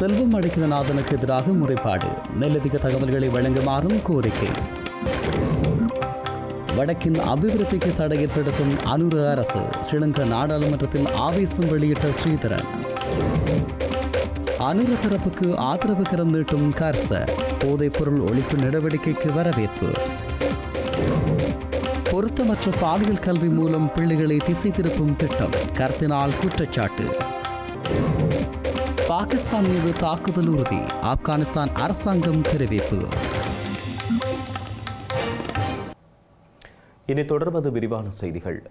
செல்வம் அடிக்கிறநாதனுக்கு எதிராக முறைப்பாடு. மேலதிக தகவல்களை வழங்குமாறும் கோரிக்கை. வடக்கின் அபிவிருத்திக்கு தடை ஏற்படுத்தும் அனுர அரசு ஸ்ரீலங்கா நாடாளுமன்றத்தில் ஆவேசம் வெளியிட்ட ஸ்ரீதரன். அனுர தரப்புக்கு ஆதரவு கரம் நீட்டும் கார்ச போதைப்பொருள் ஒழிப்பு நடவடிக்கைக்கு வரவேற்பு. பொருத்தமற்ற பாலியல் கல்வி மூலம் பிள்ளைகளை திசை திருப்பும் திட்டம் கர்த்தினால் குற்றச்சாட்டு. பாகிஸ்தான் மீது தாக்குதல் உறுதி. ஆப்கானிஸ்தான் அரசாங்கம் தெரிவிப்பு. இனி தொடர்வது விரிவான செய்திகள்.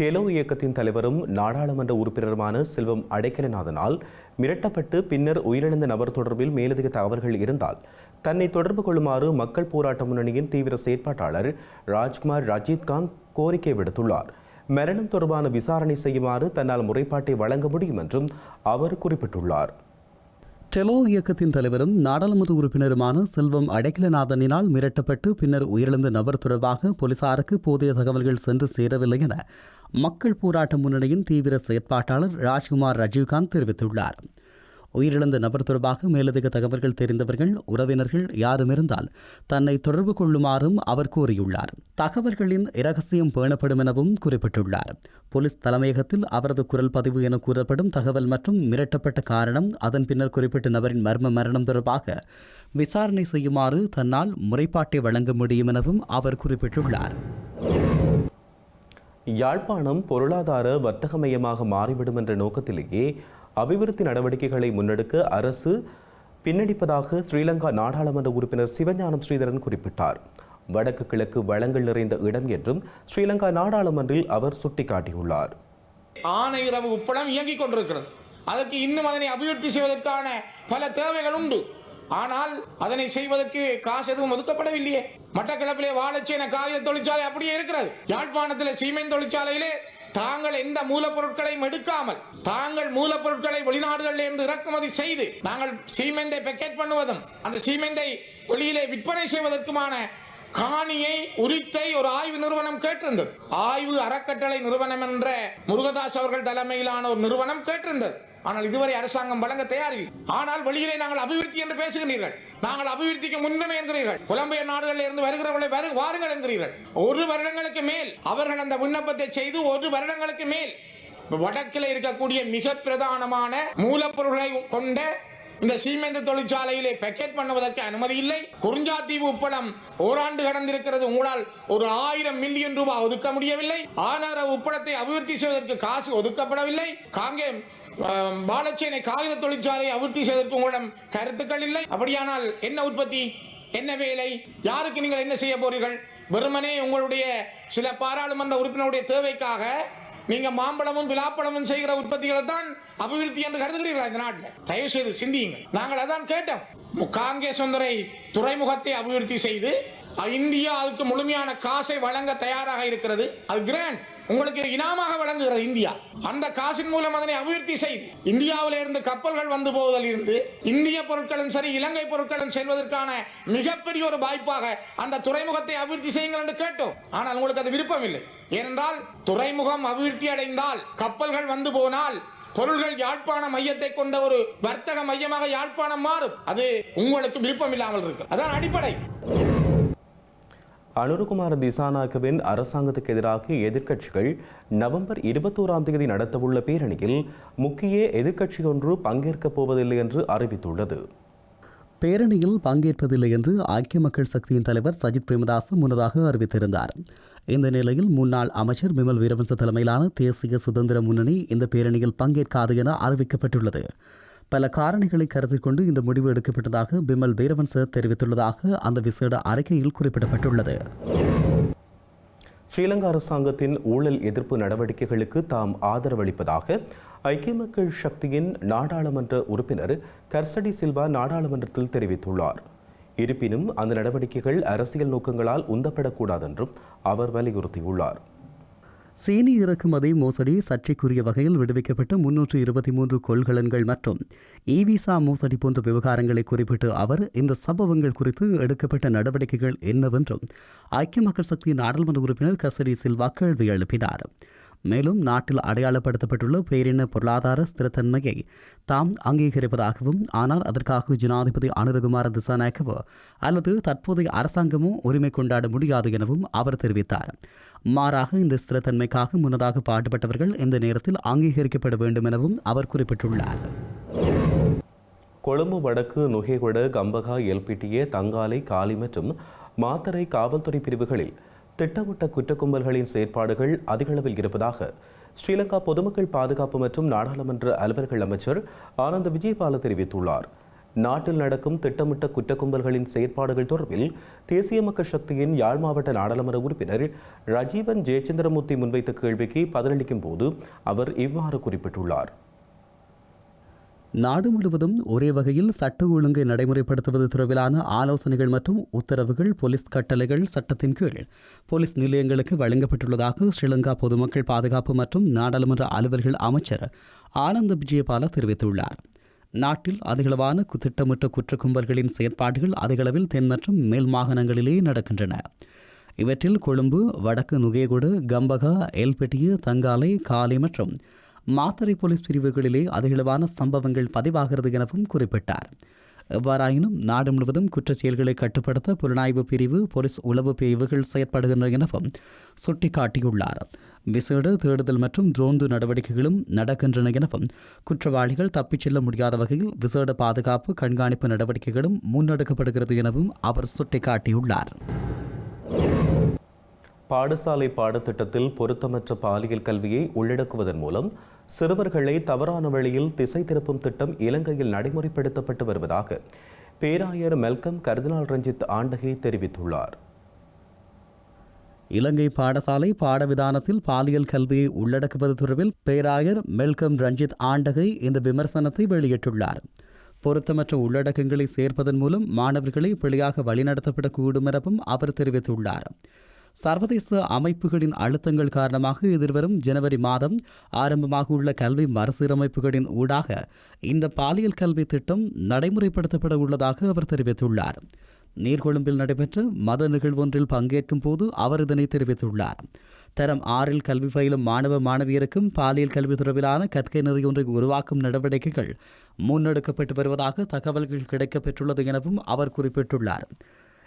டெலோ இயக்கத்தின் தலைவரும் நாடாளுமன்ற உறுப்பினருமான செல்வம் அடைக்கலநாதனால் மிரட்டப்பட்டு பின்னர் உயிரிழந்த நபர் தொடர்பில் மேலதிக தகவல்கள் இருந்தால் தன்னை தொடர்பு கொள்ளுமாறு மக்கள் போராட்ட முன்னணியின் தீவிர செயற்பாட்டாளர் ராஜ்குமார் ரஜித்காந்த் கோரிக்கை விடுத்துள்ளார். மரணம் தொடர்பான விசாரணை செய்யுமாறு தன்னால் முறைப்பாட்டை வழங்க முடியும் என்றும் அவர் குறிப்பிட்டுள்ளார். டெலோ இயக்கத்தின் தலைவரும் நாடாளுமன்ற உறுப்பினருமான செல்வம் அடைக்கலநாதனினால் மிரட்டப்பட்டு பின்னர் உயிரிழந்த நபர் தொடர்பாக போலீசாருக்கு போதிய தகவல்கள் சென்று சேரவில்லை என மக்கள் போராட்ட முன்னணியின் தீவிர செயற்பாட்டாளர் ராஜ்குமார் ரஜீவ்காந்த் தெரிவித்துள்ளார். உயிரிழந்த நபர் தொடர்பாக மேலதிக தகவல்கள் தெரிந்தவர்கள் உறவினர்கள் யாரும் இருந்தால் தன்னை தொடர்பு கொள்ளுமாறும் அவர் கூறியுள்ளார் தகவல்களின் இரகசியம் பேணப்படும் எனவும் குறிப்பிட்டுள்ளார். போலீஸ் தலைமையகத்தில் அவரது குரல் பதிவு என கூறப்படும் தகவல் மற்றும் மிரட்டப்பட்ட காரணம் அதன் பின்னர் குறிப்பிட்ட நபரின் மர்ம மரணம் தொடர்பாக விசாரணை செய்யுமாறு தன்னால் முறைப்பாட்டை வழங்க முடியும் எனவும் அவர் குறிப்பிட்டுள்ளார். யாழ்ப்பாணம் பொருளாதார வர்த்தக மையமாக மாறிவிடும் என்ற நோக்கத்திலேயே அபிவிருத்தி நடவடிக்கைகளை முன்னெடுக்க அரசு பின்னடிப்பதாக ஸ்ரீலங்கா நாடாளுமன்ற உறுப்பினர் சிவஞானம் ஸ்ரீதரன் குறிப்பிட்டார். வடக்கு கிழக்கு வளங்கள் நிறைந்த இடம் என்றும் ஸ்ரீலங்கா நாடாளுமன்றில் அவர் சுட்டிக்காட்டியுள்ளார். ஆனையிரவு உப்பளம் இயங்கிக் கொண்டிருக்கிறது. அதற்கு இன்னும் அதனை அபிவிருத்தி செய்வதற்கான பல தேவைகள் உண்டு. ஆனால் அதனை செய்வதற்கு காசு எதுவும் ஒதுக்கப்படவில்லையே. மட்டக்களப்பிலே வாழச்சேன காகித தொழிற்சாலை அப்படியே இருக்கிறது. யாழ்ப்பாணத்தில் சீமை தொழிற்சாலையிலே தாங்கள் எந்த மூலப்பொருட்களையும் எடுக்காமல் தாங்கள் மூலப்பொருட்களை வெளிநாடுகளில் இருந்து இறக்குமதி செய்து நாங்கள் சீமெந்தை பெக்கெட் பண்ணுவதும் அந்த சீமெந்தை வெளியிலே விற்பனை செய்வதற்குமான காணியை உரித்தை ஒரு ஆய்வு நிறுவனம் கேட்டிருந்தது. ஆய்வு அறக்கட்டளை நிறுவனம் என்ற முருகதாஸ் அவர்கள் தலைமையிலான ஒரு நிறுவனம் கேட்டிருந்தது. ஆனால் இதுவரை அரசாங்கம் வழங்க தயாரில்லை. ஆனால் வெளியிலே நாங்கள் அபிவிருத்தி என்று பேசுகிறீர்கள் நாங்கள் அபிவிருத்திக்கு முன்னுமே என்கிறீர்கள். புலம்பெயர் நாடுகளில் இருந்து வருகிறவர்களை வரு- வாருங்கள் என்கிறீர்கள். ஒரு வருடங்களுக்கு மேல் அவர்கள் அந்த விண்ணப்பத்தை செய்து ஒரு வருடங்களுக்கு மேல் வடக்கில் இருக்கக்கூடிய மிக பிரதானமான மூலப்பொருளை கொண்ட இந்த சீமெந்து தொழிற்சாலையிலே பேக்கெட் பண்ணுவதற்கு அனுமதி இல்லை. குறிஞ்சாத்தீவு உப்பளம் ஓராண்டு கடந்திருக்கிறது. உங்களால் ஒரு ஆயிரம் மில்லியன் ரூபாய் ஒதுக்க முடியவில்லை. ஆனார உப்பளத்தை அபிவிருத்தி செய்வதற்கு காசு ஒதுக்கப்படவில்லை. காங்கே பாலச்சேனை காகித தொழிற்சாலையை அபிவிருத்தி செய்வதற்கு உங்களிடம் கருத்துக்கள் இல்லை. அப்படியானால் என்ன உற்பத்தி? என்ன வேலை? யாருக்கு நீங்கள் என்ன செய்ய போறீர்கள்? வெறுமனே உங்களுடைய சில பாராளுமன்ற உறுப்பினருடைய தேவைக்காக நீங்க மாம்பழமும் பிலாப்பழமும் செய்கிற உற்பத்திகளை தான் அபிவிருத்தி என்று கருதுகிறீர்களா இந்த நாட்டில்? தயவு செய்து சிந்தியுங்கள். நாங்கள் அதான் கேட்டோம். மு- காங்கேஸ் சுந்தரை துறைமுகத்தை அபிவிருத்தி செய்து இந்தியா அதுக்கு முழுமையான காசை வழங்க தயாராக இருக்கிறது. அது கிராண்ட் உங்களுக்கு இனாமாக வழங்குகிறது இந்தியா. அந்த காசின் மூலம் அதனை அபிவிருத்தி செய்து இந்தியாவில் இருந்து கப்பல்கள் வந்து போவதில் இருந்து இந்திய பொருட்களும் சரி இலங்கை பொருட்களும் செல்வதற்கான மிகப்பெரிய ஒரு வாய்ப்பாக அந்த துறைமுகத்தை அபிவிருத்தி செய்யுங்கள் என்று கேட்டோம். ஆனால் உங்களுக்கு அது விருப்பம் இல்லை ஏனென்றால் துறைமுகம் அபிவிருத்தி அடைந்தால் கப்பல்கள் வந்து போனால் பொருள்கள் யாழ்ப்பாண மையத்தை கொண்ட ஒரு வர்த்தக மையமாக யாழ்ப்பாணம் மாறும். அது உங்களுக்கு விருப்பம் இல்லாமல் இருக்கு அதான் அடிப்படை. அனுருகுமார் திசாநாயக்கவின் அரசாங்கத்துக்கு எதிராக எதிர்க்கட்சிகள் நவம்பர் இருபத்தோராம் தேதி நடத்தவுள்ள பேரணியில் முக்கிய எதிர்க்கட்சி ஒன்று பங்கேற்கப் போவதில்லை என்று அறிவித்துள்ளது. பேரணியில் பங்கேற்பதில்லை என்று ஐக்கிய மக்கள் சக்தியின் தலைவர் சஜித் பிரேமதாஸ் முன்னதாக அறிவித்திருந்தார். இந்த நிலையில் முன்னாள் அமைச்சர் விமல் வீரவன்ச தலைமையிலான தேசிய சுதந்திர முன்னணி இந்த பேரணியில் பங்கேற்காது என அறிவிக்கப்பட்டுள்ளது. பல காரணிகளை கருத்தில் கொண்டு இந்த முடிவு எடுக்கப்பட்டதாக பிமல் வீரவன்ச தெரிவித்துள்ளதாக அந்த விசேட அறிக்கையில் குறிப்பிடப்பட்டுள்ளது. ஸ்ரீலங்கா அரசாங்கத்தின் ஊழல் எதிர்ப்பு நடவடிக்கைகளுக்கு தாம் ஆதரவளிப்பதாக ஐக்கிய மக்கள் சக்தியின் நாடாளுமன்ற உறுப்பினர் கர்சடி சில்வா நாடாளுமன்றத்தில் தெரிவித்துள்ளார். இருப்பினும் அந்த நடவடிக்கைகள் அரசியல் நோக்கங்களால் உந்தப்படக்கூடாதென்றும் அவர் வலியுறுத்தியுள்ளார். சீனி இறக்குமதி மோசடி சர்ச்சைக்குரிய வகையில் விடுவிக்கப்பட்ட முன்னூற்று இருபத்தி மூன்று கொள்கலன்கள் மற்றும் இ விசா மோசடி போன்ற விவகாரங்களை குறிப்பிட்டு அவர் இந்த சம்பவங்கள் குறித்து எடுக்கப்பட்ட நடவடிக்கைகள் என்னவென்றும் ஐக்கிய மக்கள் சக்தி நாடாளுமன்ற உறுப்பினர் கசடி சில்வா கேள்வி எழுப்பினார். மேலும் நாட்டில் அடையாளப்படுத்தப்பட்டுள்ள பேரின பொருளாதார ஸ்திரத்தன்மையை தாம் அங்கீகரிப்பதாகவும் ஆனால் அதற்காக ஜனாதிபதி அனுரகுமார திசாநாயக்கவோ அல்லது தற்போதைய அரசாங்கமோ உரிமை கொண்டாட முடியாது எனவும் அவர் தெரிவித்தார். மாறாக இந்த ஸ்திரத்தன்மைக்காக முன்னதாக பாடுபட்டவர்கள் இந்த நேரத்தில் அங்கீகரிக்கப்பட வேண்டும் எனவும் அவர் குறிப்பிட்டுள்ளார். கொழும்பு வடக்கு நுகேகொட கம்பகா எல்பிட்டிய தங்காலை காலி மற்றும் மாத்தரை காவல்துறை பிரிவுகளில் திட்டமிட்ட குற்ற கும்பல்களின் செயற்பாடுகள் அதிகளவில் இருப்பதாக ஸ்ரீலங்கா பொதுமக்கள் பாதுகாப்பு மற்றும் நாடாளுமன்ற அலுவல்கள் அமைச்சர் ஆனந்த விஜயபால தெரிவித்துள்ளார். நாட்டில் நடக்கும் திட்டமிட்ட குற்ற கும்பல்களின் செயற்பாடுகள் தொடர்பில் தேசிய மக்கள் சக்தியின் யாழ் மாவட்ட நாடாளுமன்ற உறுப்பினர் ரஜீவன் ஜெயச்சந்திரமூர்த்தி முன்வைத்த கேள்விக்கு பதிலளிக்கும் போது அவர் இவ்வாறு குறிப்பிட்டுள்ளார். நாடு முழுவதும் ஒரே வகையில் சட்ட ஒழுங்கை நடைமுறைப்படுத்துவது தொடர்பிலான ஆலோசனைகள் மற்றும் உத்தரவுகள் போலீஸ் கட்டளைகள் சட்டத்தின் கீழ் போலீஸ் நிலையங்களுக்கு வழங்கப்பட்டுள்ளதாக ஸ்ரீலங்கா பொதுமக்கள் பாதுகாப்பு மற்றும் நாடாளுமன்ற அலுவல்கள் அமைச்சர் ஆனந்த விஜயபால தெரிவித்துள்ளார். நாட்டில் அதிகளவான குத்திட்டமிட்ட குற்ற கும்பல்களின் செயற்பாடுகள் அதிகளவில் தென் மற்றும் மேல் மாகாணங்களிலேயே நடக்கின்றன. இவற்றில் கொழும்பு வடக்கு நுகேகுடு கம்பகா எல்பெட்டிய தங்காலை காலை மற்றும் மாத்தறை போலீஸ் பிரிவுகளிலே அதிகளவான சம்பவங்கள் பதிவாகிறது எனவும் குறிப்பிட்டார். எவ்வாறாயினும் நாடு முழுவதும் குற்றச் செயல்களை கட்டுப்படுத்த புலனாய்வு பிரிவு போலீஸ் உளவு பிரிவுகள் செயற்படுகின்றன எனவும் சுட்டிக்காட்டியுள்ளார். விசேட தேடுதல் மற்றும் ரோந்து நடவடிக்கைகளும் நடக்கின்றன எனவும் குற்றவாளிகள் தப்பிச் செல்ல முடியாத வகையில் விசேட பாதுகாப்பு கண்காணிப்பு நடவடிக்கைகளும் முன்னெடுக்கப்படுகிறது எனவும் அவர் சுட்டிக்காட்டியுள்ளார். பாடசாலை பாடத்திட்டத்தில் பொருத்தமற்ற பாலியல் கல்வியை உள்ளடக்குவதன் மூலம் சிறுவர்களை தவறான வழியில் திசை திருப்பும் திட்டம் இலங்கையில் நடைமுறைப்படுத்தப்பட்டு வருவதாக பேராயர் மெல்கம் கர்தினால் ரஞ்சித் ஆண்டகை தெரிவித்துள்ளார். இலங்கை பாடசாலை பாடவிதானத்தில் பாலியல் கல்வியை உள்ளடக்குவது தொடர்பில் பேராயர் மெல்கம் ரஞ்சித் ஆண்டகை இந்த விமர்சனத்தை வெளியிட்டுள்ளார். பொருத்தமற்ற உள்ளடக்கங்களை சேர்ப்பதன் மூலம் மாணவர்களை பிழையாக வழிநடத்தப்படக்கூடும் எனவும் அவர் தெரிவித்துள்ளார். சர்வதேச அமைப்புகளின் அழுத்தங்கள் காரணமாக எதிர்வரும் ஜனவரி மாதம் ஆரம்பமாக உள்ள கல்வி மறுசீரமைப்புகளின் ஊடாக இந்த பாலியல் கல்வி திட்டம் நடைமுறைப்படுத்தப்பட உள்ளதாக அவர் தெரிவித்துள்ளார். நீர்கொழும்பில் நடைபெற்ற மத நிகழ்வொன்றில் பங்கேற்கும் போது அவர் இதனை தெரிவித்துள்ளார். தரம் ஆறில் கல்வி பயிலும் மாணவ மாணவியருக்கும் பாலியல் கல்வி தொடர்பிலான கற்கை நெறி ஒன்றை உருவாக்கும் நடவடிக்கைகள் முன்னெடுக்கப்பட்டு வருவதாக தகவல்கள் கிடைக்கப்பெற்றுள்ளது எனவும் அவர் குறிப்பிட்டுள்ளார்.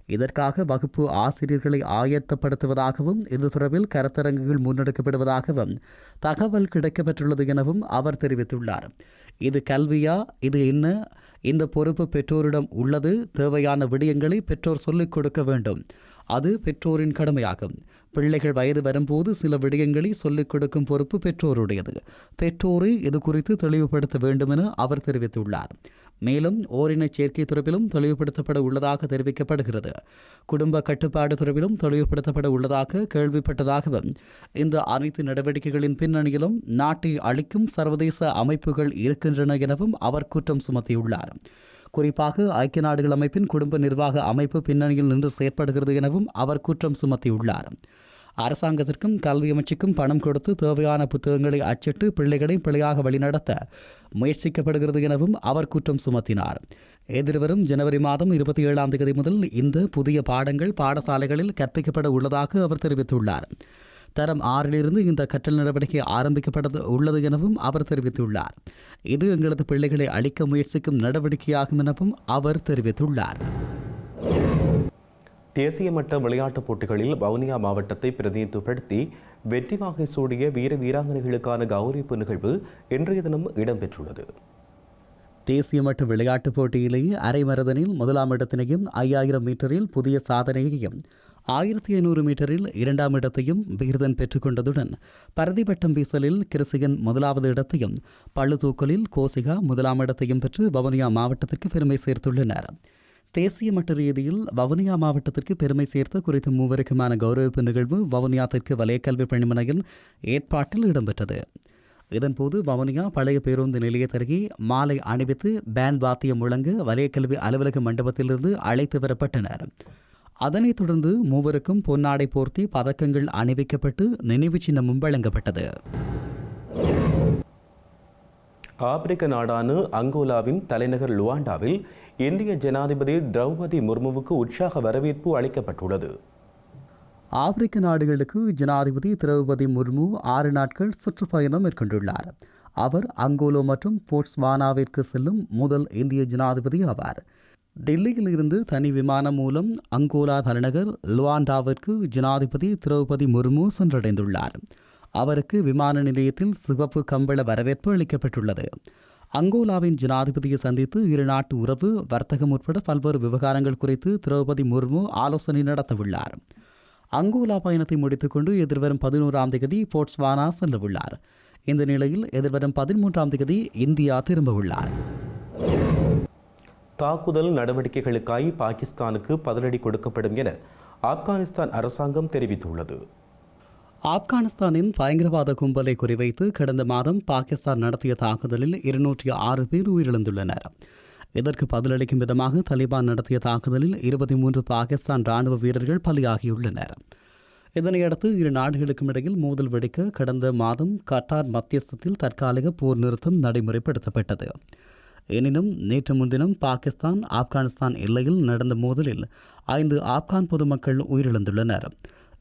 இதற்காக வகுப்பு ஆசிரியர்களை ஆயத்தப்படுத்துவதாகவும் இது தொடர்பில் கருத்தரங்குகள் முன்னெடுக்கப்படுவதாகவும் தகவல் கிடைக்கப்பெற்றுள்ளது எனவும் அவர் தெரிவித்துள்ளார். இது கல்வியா? இது என்ன? இந்த பொறுப்பு பெற்றோரிடம் உள்ளது? தேவையான விடயங்களை பெற்றோர் சொல்லிக் கொடுக்க வேண்டும். அது பெற்றோரின் கடமையாகும். பிள்ளைகள் வயது வரும்போது சில விடயங்களை சொல்லிக் கொடுக்கும் பொறுப்பு பெற்றோருடையது. பெற்றோரை இது குறித்து தெளிவுபடுத்த வேண்டுமென அவர் தெரிவித்துள்ளார். மேலும் ஓரின சேர்க்கை தொடர்பிலும் தெளிவுபடுத்தப்பட உள்ளதாக தெரிவிக்கப்படுகிறது. குடும்ப கட்டுப்பாடு தொடர்பிலும் தெளிவுபடுத்தப்பட உள்ளதாக கேள்விப்பட்டதாகவும் இந்த அனைத்து நடவடிக்கைகளின் பின்னணியிலும் நாட்டை அளிக்கும் சர்வதேச அமைப்புகள் இருக்கின்றன எனவும் அவர் குற்றம் சுமத்தியுள்ளார். குறிப்பாக ஐக்கிய நாடுகள் அமைப்பின் குடும்ப நிர்வாக அமைப்பு பின்னணியில் நின்று செயற்படுகிறது எனவும் அவர் குற்றம் சுமத்தியுள்ளார். அரசாங்கத்திற்கும் கல்வி அமைச்சுக்கும் பணம் கொடுத்து தேவையான புத்தகங்களை அச்சிட்டு பிள்ளைகளை பிழையாக வழிநடத்த முயற்சிக்கப்படுகிறது எனவும் அவர் குற்றம் சுமத்தினார். எதிர்வரும் ஜனவரி மாதம் இருபத்தி ஏழாம் தேதி முதல் இந்த புதிய பாடங்கள் பாடசாலைகளில் கற்பிக்கப்பட உள்ளதாக அவர் தெரிவித்துள்ளார். தரம் ஆறிலிருந்து இந்த கற்றல் நடவடிக்கை ஆரம்பிக்கப்பட உள்ளது எனவும் அவர் தெரிவித்துள்ளார். இது எங்களது பிள்ளைகளை அளிக்க முயற்சிக்கும் நடவடிக்கையாகும் எனவும் அவர் தெரிவித்துள்ளார். தேசிய மட்ட விளையாட்டுப் போட்டிகளில் வவுனியா மாவட்டத்தை பிரதிநிதிப்படுத்தி வெற்றி வாகை சூடிய வீர வீராங்கனைகளுக்கான கௌரவிப்பு நிகழ்வு இன்றைய தினம் இடம்பெற்றுள்ளது. தேசிய மட்ட விளையாட்டுப் போட்டியிலேயே அரைமரதனில் முதலாம் இடத்தினையும் ஐயாயிரம் மீட்டரில் புதிய சாதனையையும் ஆயிரத்தி ஐநூறு மீட்டரில் இரண்டாம் இடத்தையும் விகிதன் பெற்றுக்கொண்டதுடன் பரதிப்பட்டம் வீசலில் கிருசிகன் முதலாவது இடத்தையும் பளுதூக்கலில் கோசிகா முதலாம் இடத்தையும் பெற்று வவுனியா மாவட்டத்திற்கு பெருமை சேர்த்துள்ளனர். தேசிய மட்ட ரீதியில் வவுனியா மாவட்டத்திற்கு பெருமை சேர்த்த குறித்த மூவருக்குமான கௌரவிப்பு நிகழ்வு வவுனியா தெற்கு வலயக்கல்வி பணிமனையின் ஏற்பாட்டில் இடம்பெற்றது. இதன்போது வவுனியா பழைய பேருந்து நிலையத்தருகே மாலை அணிவித்து பேண்ட் வாத்தியம் முழங்க வலயக்கல்வி அலுவலக மண்டபத்திலிருந்து அழைத்து வரப்பட்டனர். அதனைத் தொடர்ந்து மூவருக்கும் பொன்னாடை போர்த்தி பதக்கங்கள் அணிவிக்கப்பட்டு நினைவு சின்னமும் வழங்கப்பட்டது. ஆப்பிரிக்க நாடான அங்கோலாவின் தலைநகர் லுவாண்டாவில் இந்திய ஜனாதிபதி திரௌபதி முர்முவுக்கு உற்சாக வரவேற்பு அளிக்கப்பட்டுள்ளது. ஆப்பிரிக்க நாடுகளுக்கு ஜனாதிபதி திரௌபதி முர்மு ஆறு நாட்கள் சுற்றுப்பயணம் மேற்கொண்டுள்ளார். அவர் அங்கோலோ மற்றும் போட்ஸ்வானாவிற்கு செல்லும் முதல் இந்திய ஜனாதிபதி ஆவார். டெல்லியில் இருந்து தனி விமானம் மூலம் அங்கோலா தலைநகர் லுவாண்டாவிற்கு ஜனாதிபதி திரௌபதி முர்மு சென்றடைந்துள்ளார். அவருக்கு விமான நிலையத்தில் சிவப்பு கம்பள வரவேற்பு அளிக்கப்பட்டுள்ளது. அங்கோலாவின் ஜனாதிபதியை சந்தித்து இரு நாட்டு உறவு வர்த்தகம் உட்பட பல்வேறு விவகாரங்கள் குறித்து திரௌபதி முர்மு ஆலோசனை நடத்தவுள்ளார். அங்கோலா பயணத்தை முடித்துக்கொண்டு எதிர்வரும் பதினோராம் தேதி போட்ஸ்வானா செல்லவுள்ளார். இந்த நிலையில் எதிர்வரும் பதிமூன்றாம் தேதி இந்தியா திரும்பவுள்ளார். தாக்குதல் நடவடிக்கைகளுக்காய் பாகிஸ்தானுக்கு பதிலடி கொடுக்கப்படும் என ஆப்கானிஸ்தான் அரசாங்கம் தெரிவித்துள்ளது. ஆப்கானிஸ்தானின் பயங்கரவாத கும்பலை குறிவைத்து கடந்த மாதம் பாகிஸ்தான் நடத்திய தாக்குதலில் இருநூற்றி ஆறு பேர் உயிரிழந்துள்ளனர். இதற்கு பதிலளிக்கும் விதமாக தலிபான் நடத்திய தாக்குதலில் இருபத்தி மூன்று பாகிஸ்தான் ராணுவ வீரர்கள் பலியாகியுள்ளனர். இதனையடுத்து இரு நாடுகளுக்கும் இடையில் மோதல் வெடிக்க கடந்த மாதம் கட்டார் மத்தியஸ்தத்தில் தற்காலிக போர் நிறுத்தம் நடைமுறைப்படுத்தப்பட்டது. எனினும் நேற்று முன்தினம் பாகிஸ்தான் ஆப்கானிஸ்தான் எல்லையில் நடந்த மோதலில் ஐந்து ஆப்கான் பொதுமக்கள் உயிரிழந்துள்ளனர்.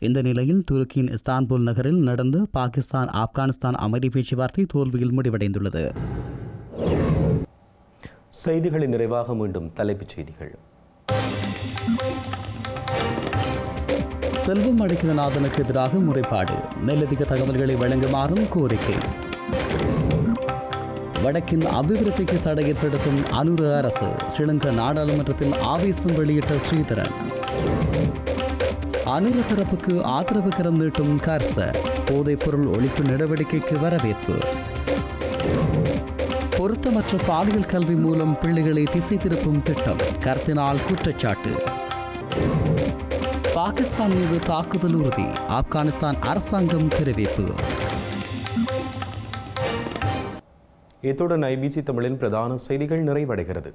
இந்த நிலையில் துருக்கியின் இஸ்தான்புல் நகரில் நடந்த பாகிஸ்தான் ஆப்கானிஸ்தான் அமைதி பேச்சுவார்த்தை தோல்வியில் முடிவடைந்துள்ளது. செய்திகளின் நிறைவாக மீண்டும் தலைப்புச் செய்திகள். செல்வம் அடிக்கிறநாதனுக்கு எதிராக முறைப்பாடு. மேலதிக தகவல்களை வழங்குமாறும் கோரிக்கை. வடக்கின் அபிவிருத்திக்கு தடை ஏற்படுத்தும் அனுர அரசு ஸ்ரீலங்கா நாடாளுமன்றத்தில் ஆவேசம் வெளியிட்ட ஸ்ரீதரன். அனுர தரப்புக்கு ஆதரவு கரம் நீட்டும் கர்ச போதைப்பொருள் ஒழிப்பு நடவடிக்கைக்கு வரவேற்பு. பொருத்தமற்ற பாலியல் கல்வி மூலம் பிள்ளைகளை திசை திருப்பும் திட்டம். கர்த்தினால் குற்றச்சாட்டு. பாகிஸ்தான் மீது தாக்குதல் உறுதி. ஆப்கானிஸ்தான் அரசாங்கம் தெரிவிப்பு. இத்துடன் ஐபிசி தமிழின் பிரதான செய்திகள் நிறைவடைகிறது.